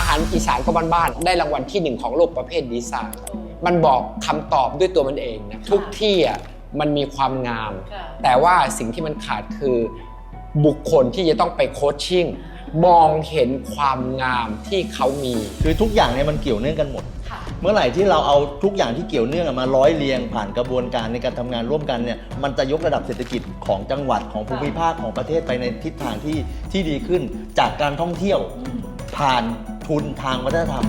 อาหารอีสานก็บ้านๆได้รางวัลที่หนึ่งของโลกประเภทดีไซน์มันบอกคำตอบด้วยตัวมันเองนะทุกที่อะมันมีความงามค่ะแต่ว่าสิ่งที่มันขาดคือบุคคลที่จะต้องไปโคชชิ่งมองเห็นความงามที่เขามี คือทุกอย่างเนี่ยมันเกี่ยวเนื่องกันหมดค่ะเมื่อไหร่ที่เราเอาทุกอย่างที่เกี่ยวเนื่องมาร้อยเรียงผ่านกระบวนการในการทำงานร่วมกันเนี่ยมันจะยกระดับเศรษฐกิจของจังหวัดของภูมิภาคของประเทศไปในทิศทางที่ที่ดีขึ้นจากการท่องเที่ยวผ่าน ทุนทางวัฒนธรรม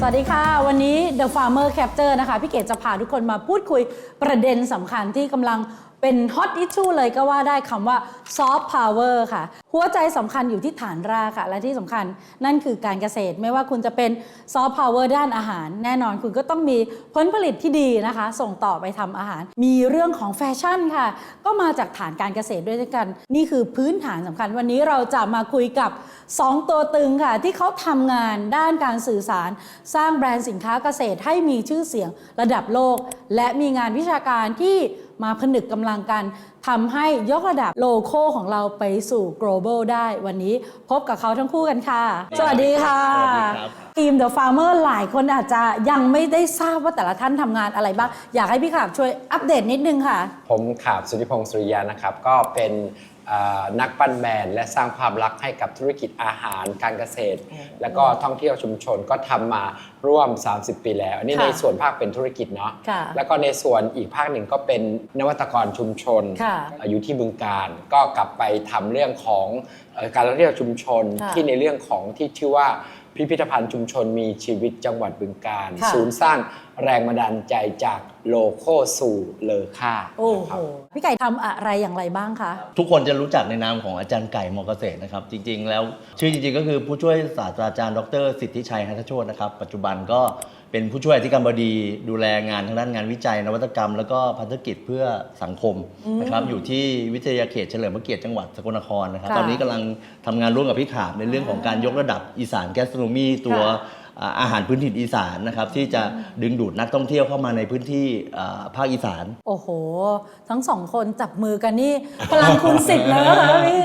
สวัสดีค่ะ วันนี้ The Farmer Capture นะคะ พี่เกดจะพาทุกคนมาพูดคุยประเด็นสำคัญที่กำลัง เป็นฮอตอิชชูเลยก็ว่าได้คำว่า Soft Power ค่ะ หัวใจสำคัญอยู่ที่ฐานรากค่ะ และที่สำคัญนั่นคือการเกษตรไม่ว่าคุณจะเป็น Soft Power ด้านอาหาร แน่นอนคุณก็ต้องมีผลผลิตที่ดีนะคะ ส่งต่อไปทำอาหาร มีเรื่องของแฟชั่นค่ะ ก็มาจากฐานการเกษตรด้วยกัน นี่คือพื้นฐานสำคัญ วันนี้เราจะมาคุยกับ 2 ตัวตึงค่ะ ที่เขาทำงานด้านการสื่อสาร สร้างแบรนด์สินค้าเกษตรให้มีชื่อเสียงระดับโลก และมีงานวิชาการที่ มาผนึกกำลังกันทำให้ยกระดับโลโก้ของเราไปสู่ global ได้วันนี้พบกับเขาทั้งคู่กันค่ะ สวัสดีค่ะสวัสดีครับทีม The Farmer หลายคนอาจจะยังไม่ได้ทราบว่าแต่ละท่านทำงานอะไรบ้าง อยากให้พี่ขาบช่วยอัปเดตนิดนึงค่ะ ผมขาบสุธิพงศ์สุริยานะครับ ก็เป็นเอ่อ นักปั้นแบรนด์และสร้างภาพลักษณ์ให้กับธุรกิจอาหารการเกษตร แล้วก็ท่องเที่ยวชุมชนก็ทำมาร่วม 30 ปีแล้ว อันนี้ค่ะในส่วนภาคเป็นธุรกิจเนาะค่ะแล้วก็ในส่วนอีกภาคหนึ่งก็เป็นนวัตกรชุมชนค่ะอยู่ที่บึงการก็กลับไปทำเรื่องของเอ่อการท่องเที่ยวชุมชนค่ะที่ในเรื่องของที่ชื่อว่า พิพิธภัณฑ์ชุมชนมีชีวิตจังหวัดบึงการ ค่ะ ศูนย์สร้างแรงบันดาลใจจากโลโก้สู่เลอค่าโอ้นะโห ครับ พี่ไก่ทำอะไรอย่างไรบ้างคะ ทุกคนจะรู้จักในนามของอาจารย์ไก่มอเกษตรนะครับ จริง ๆ แล้วชื่อจริง ๆ ก็คือผู้ช่วยศาสตราจารย์ดร สิทธิชัยหัตถโชตนะครับ ปัจจุบันก็ เป็นผู้ช่วยอธิการบดีดูแลงานทางด้านงานวิจัย นวัตกรรม แล้วก็พันธกิจเพื่อสังคมนะครับอยู่ที่วิทยาเขตเฉลิมพระเกียรติจังหวัดสกลนครนะครับ ค่ะตอนนี้กำลังทำงานร่วมกับพี่ขาบในเรื่องของการยกระดับอีสานแกสโตรมีตัวค่ะ อ่าอาหารพื้นถิ่นอีสานนะครับที่จะดึงดูดนักท่องเที่ยวเข้ามาในพื้นที่อ่าภาคอีสาน โอ้โห ทั้งสองคนจับมือกันนี่พลังคูณสิบเลยนะคะพี่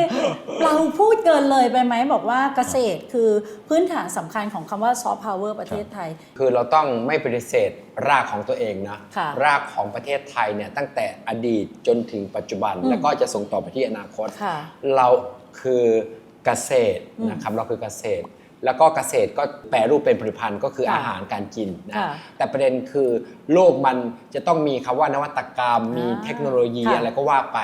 เราพูดเกินเลยไปไหมบอกว่าเกษตรคือพื้นฐานสำคัญของคำว่าซอฟต์พาวเวอร์ประเทศไทย คือเราต้องไม่ปฏิเสธรากของตัวเองนะค่ะรากของประเทศไทยเนี่ยตั้งแต่อดีตจนถึงปัจจุบันอืมแล้วก็จะส่งต่อไปที่อนาคตค่ะเราคือเกษตรอืมนะครับเราคือเกษตร แล้วก็เกษตรก็แปรรูปเป็นผลิตภัณฑ์ก็คือค่ะอาหารการกินนะค่ะแต่ประเด็นคือโลกมันจะต้องมีคำว่านวัตกรรม มีอ่าเทคโนโลยีค่ะอะไรก็ว่าไป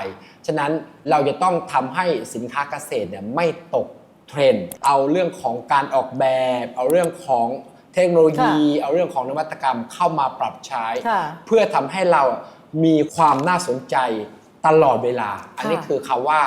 ฉะนั้นเราจะต้องทำให้สินค้าเกษตรเนี่ยไม่ตกเทรนด์เอาเรื่องของการออกแบบ เอาเรื่องของเทคโนโลยี เอาเรื่องของนวัตกรรมเข้ามาปรับใช้ค่ะเพื่อทำให้เรามีความน่าสนใจตลอดเวลา อันนี้คือคำว่า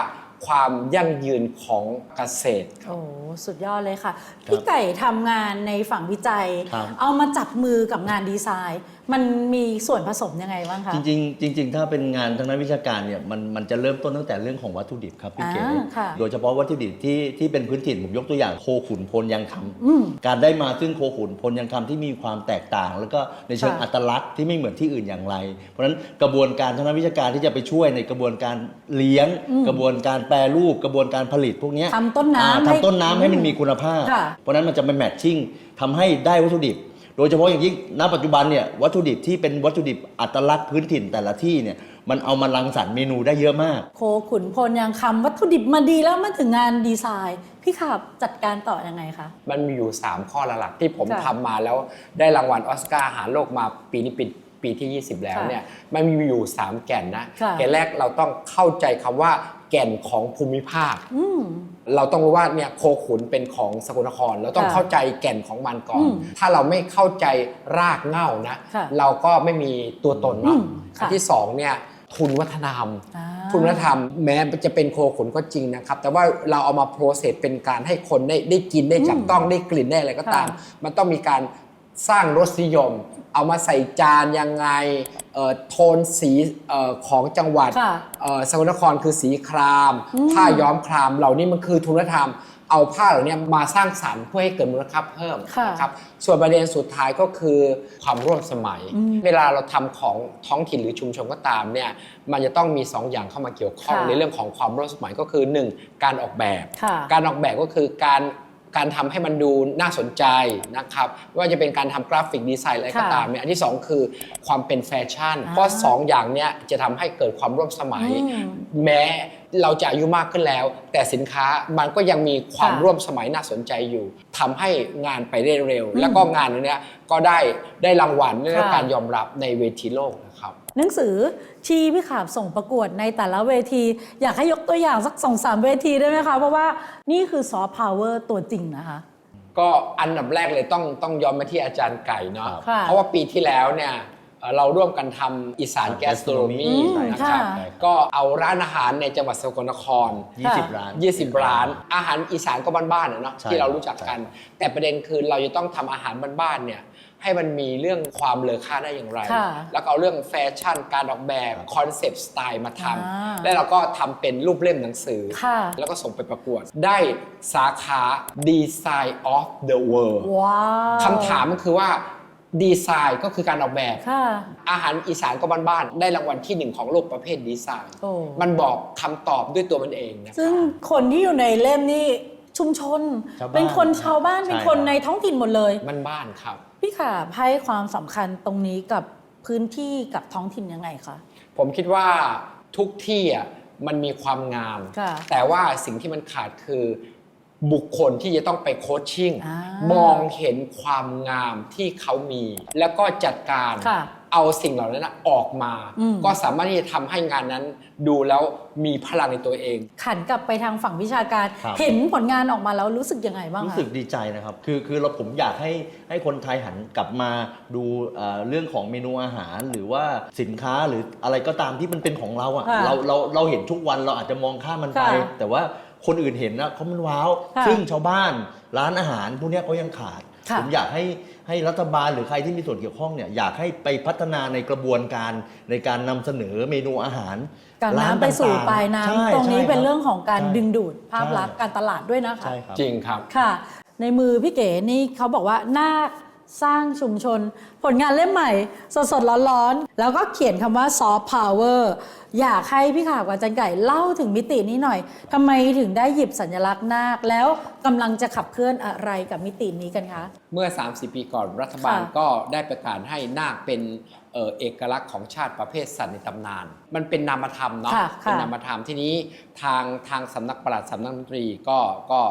ความยั่งยืนของเกษตร โอ้สุดยอดเลยค่ะ พี่ไก่ทำงานในฝั่งวิจัย ครับ เอามาจับมือกับงานดีไซน์ มันมีส่วนผสมยังไงบ้างคะ จริงๆจริง ๆ ถ้าเป็นงานทางด้านวิชาการเนี่ยมันมันจะเริ่มต้นตั้งแต่เรื่องของวัตถุดิบครับพี่เก๋อ่าค่ะโดยเฉพาะวัตถุดิบที่ที่เป็นพื้นถิ่นผมยกตัวอย่างโคขุนพลยังคอืมำการได้มาซึ่งโคขุนพลยังคำที่มีความแตกต่าง แล้วก็ในเชิงค่ะอัตลักษณ์ที่ไม่เหมือนที่อื่นอย่างไร เพราะฉะนั้นกระบวนการทางด้านวิชาการที่จะไปช่วยในกระบวนการเลี้ยง อืมกระบวนการแปรรูปกระบวนการผลิตพวกเนี้ยทำต้นน้ำอ่าให้ทำต้นน้ำให้มันมีคุณภาพ ค่ะ เพราะฉะนั้นมันจะไปแมทชิ่งทำให้ได้วัตถุดิบ โดยเฉพาะอย่างยิ่งณปัจจุบันเนี่ยวัตถุดิบที่เป็นวัตถุดิบอัตลักษณ์พื้นถิ่นแต่ละที่เนี่ยมันเอามารังสรรค์เมนูได้เยอะมาก โคขุนพลยังคำวัตถุดิบมาดีแล้วมาถึงงานดีไซน์ พี่ขับจัดการต่อยังไงคะ มันมีอยู่ 3 ข้อหลักๆที่ผมค่ะทำมาแล้วได้รางวัลออสการ์อาหารโลกมาปีนี้ปีปีที่ 20 แล้วค่ะเนี่ยมันมีอยู่ 3 แก่นนะ ค่ะ แก่นแรกเราต้องเข้าใจคำว่า แก่นของภูมิภาคอืมเราต้องรู้ว่าเนี่ยโคขุนเป็นของสกลนคร เราต้องค่ะเข้าใจแก่นของมันก่อนอืมถ้าเราไม่เข้าใจรากเหง้านะค่ะเราก็ไม่มีตัวตนอืเนาะมอัค่ะนที่สองเนี่ยทุนวัฒนธรรมอ่าทุนวัฒนธรรมแม้จะเป็นโคขุนก็จริงนะครับ แต่ว่าเราเอามาโปรเซสเป็นการให้คนได้ได้กินได้จับต้องได้กลิ่นได้อะไรก็ตามค่ะมันต้องมีการ สร้างรสนิยม เอามาใส่จานยังไงเอ่อโทนสีเอ่อของจังหวัดค่ะเอ่อสกลนครคือสีครามอืมผ้าย้อมครามเหล่านี้มันคือทุนวัฒนธรรม เอาผ้าเหล่านี้มาสร้างสรรค์เพื่อให้เกิดมูลค่าเพิ่มค่ะ นะครับส่วนประเด็นสุดท้ายก็คือความร่วมสมัยอืมเวลาเราทำของท้องถิ่นหรือชุมชนก็ตามเนี่ยมันจะต้องมี2อย่างเข้ามาเกี่ยวข้องค่ะ ในเรื่องของความร่วมสมัยก็คือ 1. การออกแบบ ค่ะ การออกแบบก็คือการ การทำให้มันดูน่าสนใจนะครับไม่ว่าจะเป็นการทำกราฟิกดีไซน์อะไรก็ค่ะตามเนี่ยอันที่ 2 คือความเป็นแฟชั่นอ่าเพราะ2อย่างเนี้ยจะทำให้เกิดความร่วมสมัยอืมแม้เราจะอายุมากขึ้นแล้ว แต่สินค้ามันก็ยังมีความค่ะร่วมสมัยน่าสนใจอยู่ทำให้งานไปได้เร็วอืมแล้วก็งานเนี้ยก็ได้ได้รางวัลได้รับค่ะการยอมรับในเวทีโลกนะครับหนังสือที่พี่ขาบส่งประกวดในแต่ละเวที อยากให้ยกตัวอย่างสักสองสามเวทีได้ไหมคะ เพราะว่านี่คือซอฟต์พาวเวอร์ตัวจริงนะคะก็อันดับแรกเลยต้องต้องย้อนมาที่อาจารย์ไก่เนาะค่ะเพราะว่าปีที่แล้วเนี่ย เอ่อเราร่วมกันทำอีสานแกสโตรมีอืมนะครับค่ะ ก็เอาร้านอาหารในจังหวัดสกลนคร20ร้าน 20 ร้าน อาหารอีสานก็บ้านๆอะเนาะใช่ที่เรารู้จักกัน แต่ประเด็นคือเราจะต้องทำอาหารบ้านๆเนี่ยให้มันมีเรื่องความเลอค่าได้อย่างไร ค่ะแล้วก็เอาเรื่องแฟชั่นการออกแบบคอนเซปต์สไตล์มาทอ่าำและเราก็ทำเป็นรูปเล่มหนังสือ ค่ะ แล้วก็ส่งไปประกวด ได้สาขา Design of the World ว้าว คำถามก็คือว่า ดีไซน์ก็คือการออกแบบ ค่ะ อาหารอีสานก็บ้านๆได้รางวัลที่หนึ่งของโลกประเภทดีไซน์ โอ้ มันบอกคำตอบด้วยตัวมันเองนะซึ่งคนที่อยู่ในเล่มนี่ชุมชน ชาวบ้านเป็นคนชาวบ้านใช่เป็นคนครับ ในท้องถิ่นหมดเลย มันบ้านครับ พี่ขาบให้ความสำคัญตรงนี้กับพื้นที่กับท้องถิ่นยังไงคะ ผมคิดว่าทุกที่อะมันมีความงาม ค่ะแต่ว่าสิ่งที่มันขาดคือ บุคคลที่จะต้องไปโคชชิ่ง อ่ามองเห็นความงามที่เขามี แล้วก็จัดการค่ะเอาสิ่งเหล่านั้นนะออกมา อืม ก็สามารถที่จะทำให้งานนั้นดูแล้วมีพลังในตัวเอง ขันกลับไปทางฝั่งวิชาการ ครับ เห็นผลงานออกมาแล้วรู้สึกยังไงบ้างรู้คะสึกดีใจนะครับ คือคือเราผมอยากให้ให้คนไทยหันกลับมาดูเอ่อเรื่องของเมนูอาหาร หรือว่าสินค้าหรืออะไรก็ตามที่มันเป็นของเราอะค่ะเราเราเราเห็นทุกวันเราอาจจะมองข้ามมันไป ค่ะแต่ว่า คนอื่นเห็นนะเขามันว้าว ค่ะซึ่งชาวบ้านร้านอาหารพวกเนี้ยเขายังขาด ค่ะ ผมอยากให้ให้รัฐบาลหรือใครที่มีส่วนเกี่ยวข้องเนี่ยอยากให้ไปพัฒนาในกระบวนการในการนำเสนอเมนูอาหารการร้น้ำไปสู่ต่งๆปลายใช่น้ำตรงนี้ใช่เป็นคบเรื่องของการใช่ดึงดูดภาพใช่ลักษณ์การตลาดด้วยนะคะ ใช่ครับ จริงครับ ค่ะ ในมือพี่เก๋นี่เขาบอกว่านาค สร้างชุมชน ผลงานเล่มใหม่สดสดๆ ร้อนๆ แล้วก็เขียนคำว่าซอฟต์พาวเวอร์อยากให้พี่ข่าวกับอาจันไก่เล่าถึงมิตินี้หน่อยทำไมถึงได้หยิบสัญลักษณ์นาค แล้วกำลังจะขับเคลื่อนอะไรกับมิตินี้กันคะ เมื่อ 30 ปีก่อนรัฐบาลค่ะก็ได้ประกาศให้นาคเป็นเอ่อเอกลักษณ์ของชาติประเภทสัตว์ในตำนาน มันเป็นนามธรรมเนาะค่ะเป็นค่ะนามธรรมที่นี้ทางทางสำนักปลัดสำนักดนตรีก็ก็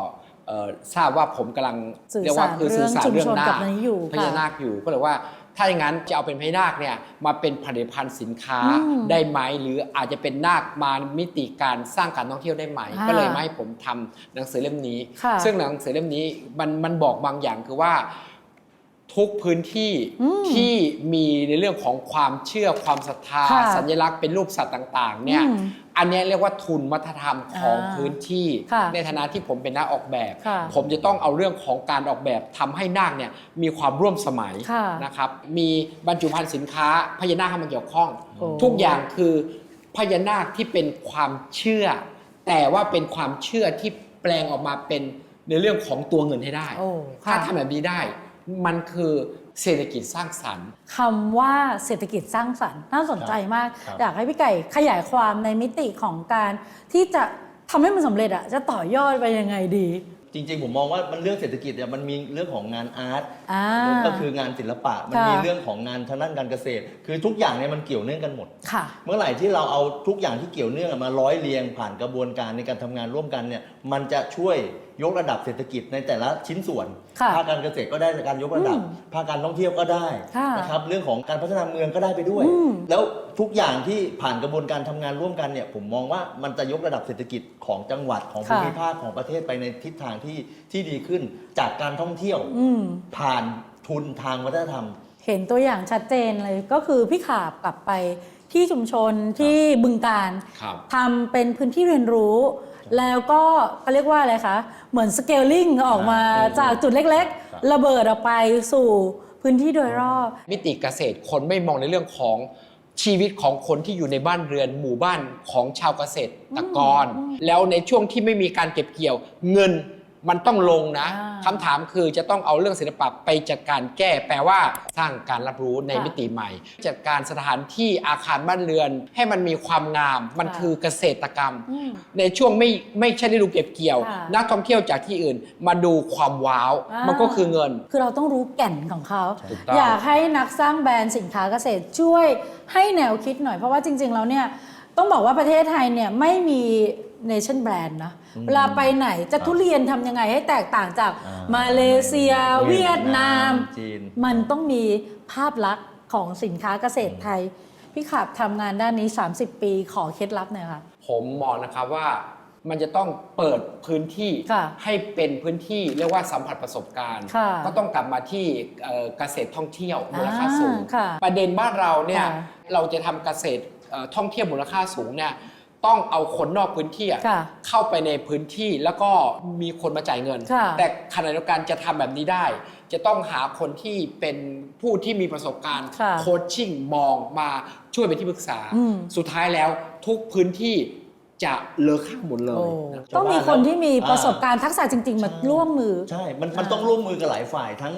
เอ่อทราบว่าผมกำลังสื่อเรียกว่าสารคือสื่อสารเรื่เรื่อองงชุมชนนากับคนี้อยู่พญานาคอยู่ก็เลยว่า ถ้าอย่างนั้นจะเอาเป็นพญานาคเนี่ยมาเป็นผลิตภัณฑ์สินค้าอืมได้ไหมหรืออาจจะเป็นนาคมามิติการสร้างการท่องเที่ยวได้ไหม อ่าก็เลยมาให้ผมทำหนังสือเล่มนี้ ค่ะ ซึ่งหนังสือเล่มนี้มันมันบอกบางอย่างคือว่า ทุกพื้นที่อืมที่มีในเรื่องของความเชื่อความศรัทธา ค่ะสัญลักษณ์เป็นรูปสัตว์ต่าง ๆ เนี่ย อืมอันเนี้ยเรียกว่าทุนวัฒนธรรมของอ่าพื้นที่ ค่ะในฐานะที่ผมเป็นนักออกแบบ ค่ะผมจะต้องเอาเรื่องของการออกแบบทำให้นาคเนี่ยมีความร่วมสมัยค่ะนะครับ มีบรรจุภัณฑ์สินค้าพญานาคเข้ามาเกี่ยวข้อง โอ้ ทุกอย่างคือพญานาคที่เป็นความเชื่อ แต่ว่าเป็นความเชื่อที่แปลงออกมาเป็นในเรื่องของตัวเงินให้ได้ โอ้ค่ะถ้าทำแบบนี้ได้ มันคือเศรษฐกิจสร้างสรรค์คำว่าเศรษฐกิจสร้างสรรค์น่าสนใจมากครับอยากให้พี่ไก่ขยายความในมิติของการที่จะทำให้มันสำเร็จอะจะต่อยอดไปยังไงดี จริงๆ ผมมองว่ามันเรื่องเศรษฐกิจเนี่ยมันมีเรื่องของงานอาร์ตอ่าก็คืองานศิลปะมันค่ะมีเรื่องของงานทางด้านการเกษตร คือทุกอย่างเนี่ยมันเกี่ยวเนื่องกันหมดค่ะเมื่อไหร่ที่เราเอาทุกอย่างที่เกี่ยวเนื่องมาร้อยเรียงผ่านกระบวนการในการทำงานร่วมกันเนี่ยมันจะช่วย ยกระดับเศรษฐกิจในแต่ละชิ้นส่วน ค่ะภาคการเกษตรก็ได้การยกระดับอืมภาคการท่องเที่ยวก็ได้ค่ะนะครับ เรื่องของการพัฒนาเมืองก็ได้ไปด้วย อืม แล้วทุกอย่างที่ผ่านกระบวนการทำงานร่วมกันเนี่ย ผมมองว่ามันจะยกระดับเศรษฐกิจของจังหวัดของภูค่ะมิภาคของประเทศไปในทิศทางที่ที่ดีขึ้นจากการท่องเที่ยว อืม ผ่านทุนทางวัฒนธรรม เห็นตัวอย่างชัดเจนเลยก็คือพี่ขาบกลับไปที่ชุมชนที่บึงการครับ ทำเป็นพื้นที่เรียนรู้ แล้วก็เขาเรียกว่าอะไรคะ เหมือนสเกลลิงออกมาครับจากจุดเล็กครับๆระเบิดออกไปสู่พื้นที่โดยรอบ มิติเกษตรคนไม่มองในเรื่องของชีวิตของคนที่อยู่ในบ้านเรือนหมู่บ้านของชาวเกษตรกร แล้วในช่วงที่ไม่มีการเก็บเกี่ยวเงิน มันต้องลงนะอ่าคำถามคือจะต้องเอาเรื่องศิลปะไปจัดการแก้ แปลว่าสร้างการรับรู้ในค่ะมิติใหม่ จัดการสถานที่อาคารบ้านเรือน ให้มันมีความงาม มันค่ะคือเกษตรกรรม อืม ในช่วงไม่ไม่ใช่ฤดูเก็บเกี่ยว ค่ะนักท่องเที่ยวจากที่อื่น มาดูความว้าว อ่ามั มันก็คือเงิน คือเราต้องรู้แก่นของเขา ถูกต้อง อยากให้นักสร้างแบรนด์สินค้าเกษตรช่วยให้แนวคิดหน่อย เพราะว่าจริง ๆ แล้วเนี่ย ต้องบอกว่าประเทศไทยเนี่ยไม่มี nation brand นะ เวลาไปไหนจะทุเรียนทำยังไงให้แตกต่างจากอ่ามาเลเซีย เวียดนาม จีน มันต้องมีภาพลักษณ์ของสินค้าเกษตรไทย พี่ขับทำงานด้านนี้ 30 ปีขอเคล็ดลับหน่อยค่ะ ผมมองนะครับว่ามันจะต้องเปิดพื้นที่ค่ะให้เป็นพื้นที่เรียกว่าสัมผัสประสบการณ์ค่ะก็ต้องกลับมาที่เอ่อเกษตรท่องเที่ยวมูลค่าสูงอ่าค่ะประเด็นบ้านเราเนี่ยค่ะเราจะทำเกษตรเอ่อท่องเที่ยวมูลค่าสูงเนี่ย ต้องเอาคนนอกพื้นที่อะค่ะเข้าไปในพื้นที่แล้วก็มีคนมาจ่ายเงิน ค่ะ แต่ขณะเดียวกันจะทำแบบนี้ได้ จะต้องหาคนที่เป็นผู้ที่มีประสบการณ์ ค่ะโคชชิ่งมองมาช่วยเป็นที่ปรึกษา อืม สุดท้ายแล้วทุกพื้นที่จะเลอค่าหมดเลโอ้ยนะ ต้องมีคนที่มีประสบการณ์ทักษะจริง ๆ มาร่วมมือ ใช่ มันมันอ่าต้องร่วมมือกับหลายฝ่ายทั้ง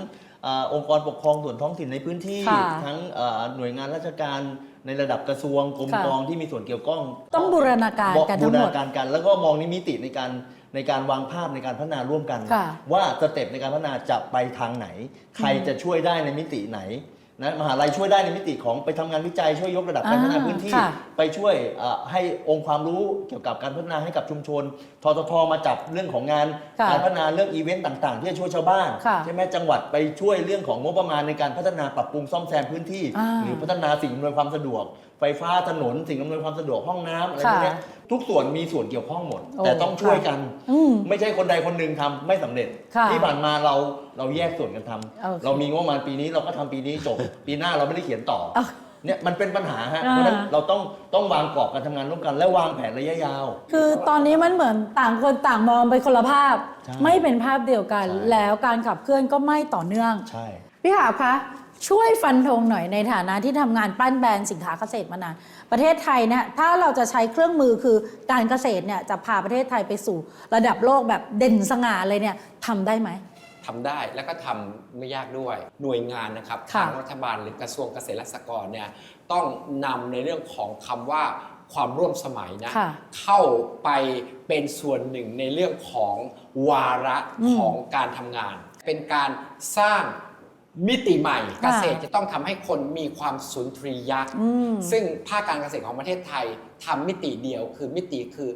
อ่าองค์กรปกครองส่วนท้องถิ่นในพื้นที่ ค่ะทั้งอ่าหน่วยงานราชการ ในระดับกระทรวงกรมค่ะกองที่มีส่วนเกี่ยวข้องต้องบูรณาการกันบูทั้งรหมณาดการกัน แล้วก็มองนิมิติในการในการวางภาพในการพัฒนาร่วมกันค่ะว่าสเต็ปในการพัฒนาจะไปทางไหน ใครจะช่วยได้ในมิติไหน นะมหาลัยช่วยได้ในมิติของไปทำงานวิจัยช่วยยกระดับการพัฒนาอ่าพื้นที่ ค่ะไปช่วยเอ่อให้องค์ความรู้เกี่ยวกับการพัฒนาให้กับชุมชนทททมาจับเรื่องของงานค่ะการพัฒนาเรื่องอีเวนต์ต่างๆที่จะช่วยชาวบ้านค่ะใช่ไหมจังหวัดไปช่วยเรื่องของงบประมาณในการพัฒนาปรับปรุงซ่อมแซมพื้นที่ อ่า หรือพัฒนาสิ่งอำนวยความสะดวก ไฟฟ้าถนนสิ่งอำนวยความสะดวกห้องน้ำอะไรพวกเนี้ยค่ะทุกส่วนมีส่วนเกี่ยวข้องหมด โอ้แต่ต้องช่วยกัน อืมไม่ใช่คนใดคนหนึ่งทำไม่สำเร็จ ค่ะที่ผ่านมาเราเราแยกส่วนกันทำโอเคเรามีงบประมาณปีนี้เราก็ทำปีนี้จบ ปีหน้าเราไม่ได้เขียนต่อเอาเนี่ยมันเป็นปัญหาฮะอ่าเพราะฉะนั้นเราต้องต้องวางกรอบการทำงานร่วมกัน และวางแผนระยะยาว คือตอนนี้มันเหมือนต่างคนต่างมองไปคนละภาพ ใช่ไม่เป็นภาพเดียวกัน ใช่ แล้วการขับเคลื่อนก็ไม่ต่อเนื่อง ใช่ พี่หาบคะช่วยฟันธงหน่อยในฐานะที่ทำงานปั้นแบรนด์สินค้าเกษตรมานาน ประเทศไทยเนี่ยถ้าเราจะใช้เครื่องมือคือการเกษตรเนี่ยจะพาประเทศไทยไปสู่ ระดับโลกแบบเด่นสง่าเลยเนี่ยทำได้ไหม ทำได้แล้วก็ทำไม่ยากด้วยหน่วยงานนะครับค่ะ ทางรัฐบาลหรือกระทรวงเกษตรและสหกรณ์เนี่ยต้องนำในเรื่องของคำว่าความร่วมสมัยนะ ค่ะ เข้าไปเป็นส่วนหนึ่งในเรื่องของวาระอืมของการทำงาน เป็นการสร้าง มิติใหม่เกษตรจะต้องทำให้คนมีความสุนทรียะอืมซึ่งภาคการเกษตรของประเทศไทยทำมิติเดียวคือมิติคือ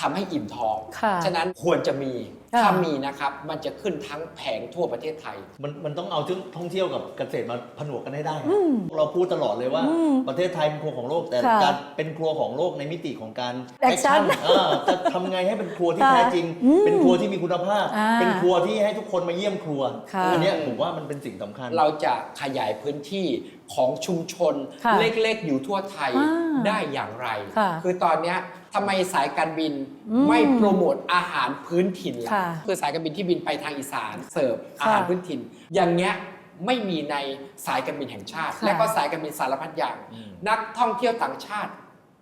ทำให้อิ่มท้องค่ะฉะนั้นควรจะมีค่ะถ้ามีนะครับ มันจะขึ้นทั้งแผงทั่วประเทศไทย มันมันต้องเอาท่องเที่ยวกับเกษตรมาผนวกกันให้ได้อืมเราพูดตลอดเลยว่าอืมประเทศไทยเป็นครัวของโลก แต่ค่ะการเป็นครัวของโลกในมิติของการ Action เออจะทำไงให้เป็นครัวที่ค่ะแท้จริงอืมเป็นครัวที่มีคุณภาพอ่าเป็นครัวที่ให้ทุกคนมาเยี่ยมครัวค่ะอันเนี้ยผมว่ามันเป็นสิ่งสำคัญ เราจะขยายพื้นที่ของชุมชนค่ะเล็กๆ อยู่ทั่วไทยอ่าได้อย่างไรค่ะคือตอนเนี้ย ทำไมสายการบินอืมไม่โปรโมทอาหารพื้นถิ่นล่ะค่ะ คือสายการบินที่บินไปทางอีสานเสิร์ฟค่ะอาหารพื้นถิ่น อย่างเงี้ยไม่มีในสายการบินแห่งชาติ ค่ะ และก็สายการบินสารพัดอย่างอืมนักท่องเที่ยวต่างชาติ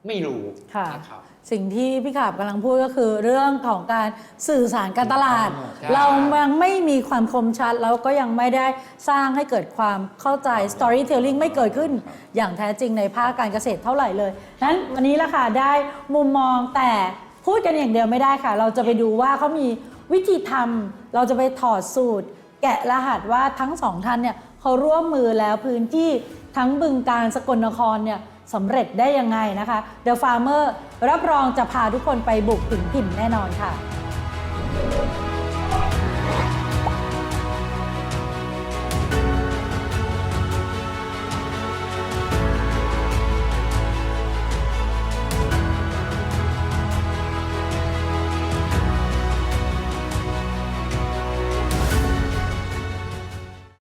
ไม่รู้ค่ะ นะครับ สิ่งที่พี่ขาบกำลังพูดก็คือเรื่องของการสื่อสารการตลาด ใช่ เรายังไม่มีความคมชัดแล้วก็ยังไม่ได้สร้างให้เกิดความเข้าใจ storytelling ไม่เกิดขึ้น อย่างแท้จริงในภาคการเกษตรเท่าไหร่เลยนั้นวันนี้ละค่ะได้มุมมองแต่พูดกันอย่างเดียวไม่ได้ค่ะ เราจะไปดูว่าเขามีวิธีทำเราจะไปถอดสูตร แกะรหัสว่าทั้งสองท่านเนี่ยเขาร่วมมือแล้วพื้นที่ทั้งบึงการสกลนครเนี่ย สำเร็จได้ยังไงนะคะ The Farmer รับรองจะพาทุกคนไปบุกถึงถิ่นแน่นอนค่ะ